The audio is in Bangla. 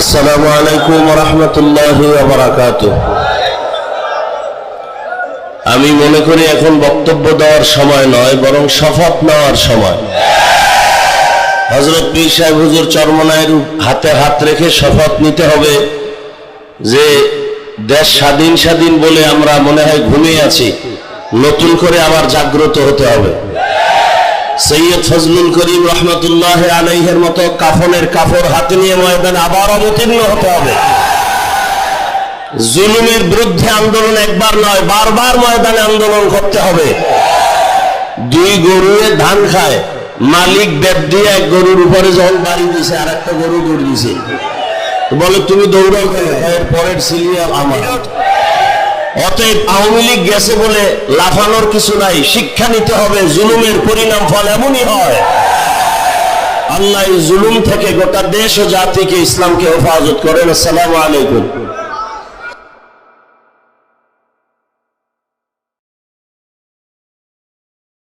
আসসালামু আলাইকুম রহমতুল্লাহ আমি মনে করি এখন বক্তব্য দেওয়ার সময় নয়, বরং শপথ নেওয়ার সময়। হজরত পীর সাহেব হুজুর চরমনায়ের হাতে হাত রেখে শপথ নিতে হবে যে দেশ স্বাধীন স্বাধীন বলে আমরা মনে হয় ঘুমিয়ে আছি। নতুন করে আবার জাগ্রত হতে হবে। সৈয়দ ফজলুল করিম রহমতুল্লাহ আলাইহের মতো কাফনের কাফর হাতে নিয়ে ময়দানে আবার অবতীর্ণ হতে হবে। জুলুমের বিরুদ্ধে আন্দোলন একবার নয়, বারবার ময়দানে আন্দোলন করতে হবে। দুই গরুয়ে ধান খায়, মালিক বেদ দিয়ে এক গরুর উপরে যখন বাড়ি দিছে আর একটা গরু দৌড় দিছে। বলে, তুমি দৌড়াও এর পরের সিরিয়াল আমার। অতএব আওয়ামী লীগ গেছে বলে লাফানোর কিছু নাই। শিক্ষা নিতে হবে, জুলুমের পরিণাম ফল এমনই হয়। আল্লাহ জুলুম থেকে গোটা দেশ ও জাতিকে ইসলামকে হেফাজত করেন। আসসালামু আলাইকুম।